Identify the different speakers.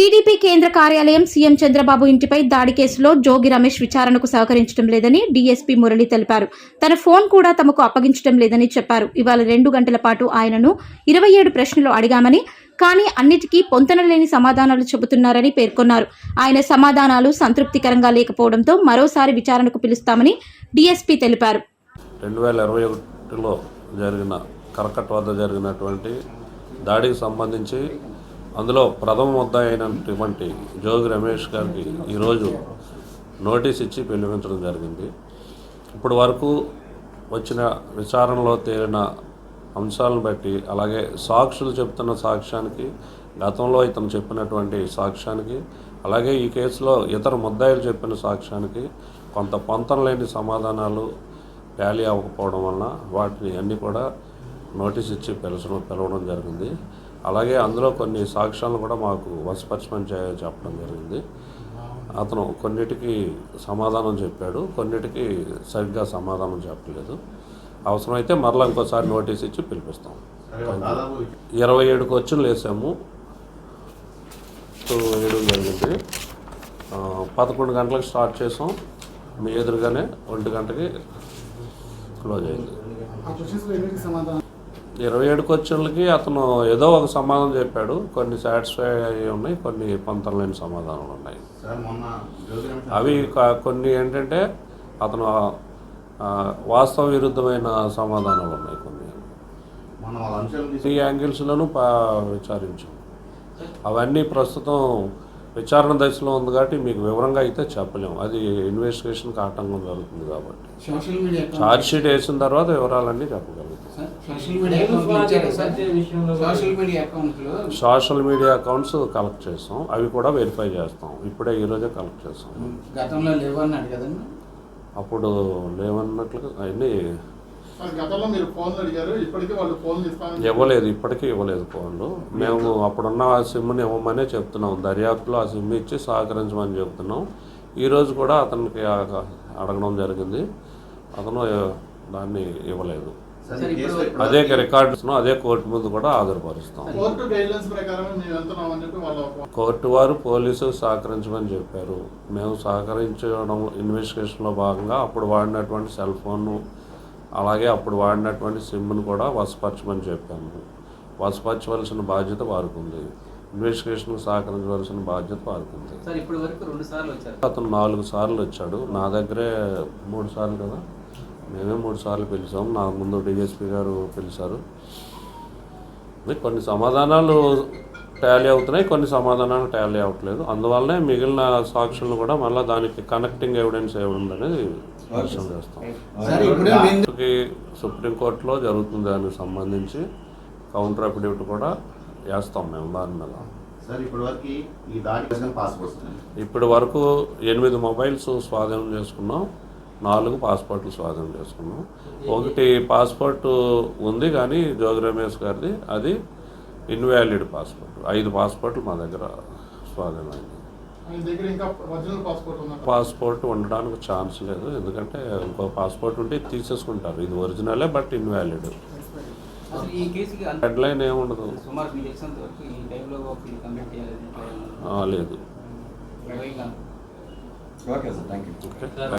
Speaker 1: TDP కేంద్ర కార్యాలయం CM Chandrababu ఇంటిపై దాడి కేసులో జోగి రమేష్ విచారణకు సహకరించడం లేదని డీఎస్పీ మురళి తెలిపారు. తన ఫోన్ కూడా తమకు అప్పగించడం లేదని చెప్పారు. ఇవాళ రెండు గంటల పాటు ఆయనను ఇరవై ఏడు ప్రశ్నలు అడిగామని కానీ అన్నిటికీ పొంతనలేని సమాధానాలు చెబుతున్నారని పేర్కొన్నారు. ఆయన సమాధానాలు సంతృప్తికరంగా లేకపోవడంతో మరోసారి విచారణకు పిలుస్తామని డీఎస్పీ తెలిపారు.
Speaker 2: రెండు వేల ఇరవై ఒకటిలో జరిగిన కర్కట్ వద్ద జరిగినటువంటి దాడికి సంబంధించి అందులో ప్రథమ ముద్దాయి అయినటువంటి జోగి రమేష్ గారికి ఈరోజు నోటీస్ ఇచ్చి పిలిపించడం జరిగింది. ఇప్పటి వరకు వచ్చిన విచారణలో తేలిన అంశాలను బట్టి అలాగే సాక్షులు చెప్తున్న సాక్ష్యానికి గతంలో ఇతను చెప్పినటువంటి సాక్ష్యానికి అలాగే ఈ కేసులో ఇతర ముద్దాయిలు చెప్పిన సాక్ష్యానికి కొంత పొంతం లేని సమాధానాలు ట్యాలీ అవ్వకపోవడం వలన వాటిని అన్నీ కూడా నోటీస్ ఇచ్చి పిలచడం పిలవడం జరిగింది. అలాగే అందులో కొన్ని సాక్ష్యాలను కూడా మాకు వశపరచమని చే- చెప్పడం జరిగింది. అతను కొన్నిటికి సమాధానం చెప్పాడు కొన్నిటికి సరిగ్గా సమాధానం చెప్పలేదు. అవసరమైతే మరలా ఇంకోసారి నోటీస్ ఇచ్చి పిలిపిస్తాం. ఇరవై ఏడు క్వశ్చన్లు వేసాము. వేయడం జరిగింది. పదకొండు గంటలకు స్టార్ట్ చేసాం. మీ ఎదురుగానే ఒంటి గంటకి క్లోజ్ అయింది. ఇరవై ఏడు క్వశ్చన్లకి అతను ఏదో ఒక సమాధానం చెప్పాడు. కొన్ని సాటిస్ఫై అయ్యి ఉన్నాయి కొన్ని పొంతం లేని సమాధానాలు ఉన్నాయి. అవి కొన్ని ఏంటంటే అతను వాస్తవ విరుద్ధమైన సమాధానాలు ఉన్నాయి కొన్ని. ఈ యాంగిల్స్లోనూ విచారించాం. అవన్నీ ప్రస్తుతం విచారణ దశలో ఉంది కాబట్టి మీకు వివరంగా అయితే చెప్పలేము. అది ఇన్వెస్టిగేషన్కి ఆటంకం జరుగుతుంది కాబట్టి.
Speaker 3: Social media account
Speaker 2: charge sheet వేసిన తర్వాత వివరాలన్నీ చెప్పగలుగుతాం.
Speaker 3: సార్, సోషల్ మీడియా అకౌంట్ ఇచ్చారా సార్? సోషల్ మీడియా అకౌంట్లో
Speaker 2: సోషల్ మీడియా అకౌంట్స్ కలెక్ట్ చేస్తాం. అవి కూడా వెరిఫై చేస్తాం. ఇప్పుడే ఈరోజే కలెక్ట్ చేస్తాం.
Speaker 3: గతంలో లేవన్నాడు కదండి.
Speaker 2: అప్పుడు లేవన్నట్లుగా అవన్నీ
Speaker 4: గతంలో మీరు ఫోన్లు అడిగారు ఇప్పటికీ వాళ్ళు ఫోన్లు ఇస్తామని
Speaker 2: ఇవ్వలేదు ఇప్పటికీ ఇవ్వలేదు ఫోన్లు. మేము అప్పుడున్న ఆ సిమ్ని ఇవ్వమనే చెప్తున్నాం. దర్యాప్తులో ఆ సిమ్ ఇచ్చి సహకరించమని చెప్తున్నాం. ఈరోజు కూడా అతనికి అడగడం జరిగింది. అతను దాన్ని ఇవ్వలేదు. అదే రికార్డ్స్ అదే కోర్టు ముందు కూడా
Speaker 4: వాళ్ళ
Speaker 2: కోర్టు వారు పోలీసు సహకరించమని చెప్పారు. మేము సహకరించడం ఇన్వెస్టిగేషన్లో భాగంగా అప్పుడు వాడినటువంటి సెల్ ఫోన్ను అలాగే అప్పుడు వాడినటువంటి సిమ్ను కూడా వశపరచమని చెప్పాము వశపరచవలసిన బాధ్యత వారికి ఉంది. ఇన్వెస్టిగేషన్కి సహకరించవలసిన బాధ్యత వారికి ఉంది.
Speaker 5: సార్ ఇప్పటి వరకు రెండు సార్లు వచ్చారు.
Speaker 2: అతను నాలుగు సార్లు వచ్చాడు. నా దగ్గరే మూడు సార్లు కదా? మేమే మూడు సార్లు పిలిచాం. నా ముందు డిఎస్పీ గారు పిలిచారు. కొన్ని సమాధానాలు టాలీ అవుతున్నాయి కొన్ని సమాధానాలు టాలీ అవ్వట్లేదు అందువల్లనే మిగిలిన సాక్షులను కూడా మళ్ళీ దానికి కనెక్టింగ్ ఎవిడెన్స్ ఏముంది చేస్తాం కోర్టుకి సుప్రీంకోర్టులో జరుగుతుంది దానికి సంబంధించి కౌంటర్ అఫిడవిట్ కూడా వేస్తాం మేము దాని మీద.
Speaker 6: సార్ ఇప్పటి వరకు ఈ దాడి చేసిన పాస్పోర్ట్స్
Speaker 2: ఇప్పటి వరకు ఎనిమిది మొబైల్స్ స్వాధీనం చేసుకున్నాం నాలుగు పాస్పోర్ట్లు స్వాధీనం చేసుకున్నాం. ఒకటి పాస్పోర్ట్ ఉంది కానీ జోగి రమేష్ గారిది అది ఇన్వాలిడ్ పాస్పోర్ట్. ఐదు పాస్పోర్ట్లు మా దగ్గర స్వాధీనమైంది.
Speaker 4: పాస్పోర్ట్
Speaker 2: ఉండడానికి ఛాన్స్ లేదు. ఎందుకంటే ఇంకో పాస్పోర్ట్ ఉంటే తీసేసుకుంటారు. ఇది ఒరిజినలే బట్ ఇన్వాలిడ్ హెడ్ లైన్ ఏముండదు
Speaker 5: సుమారు మీకు తెలిసినంత వరకు ఈ టైంలో ఒకటి కంప్లీట్ చేయాలి
Speaker 2: ఆ, లేదు.
Speaker 7: Okay sir thank you
Speaker 2: okay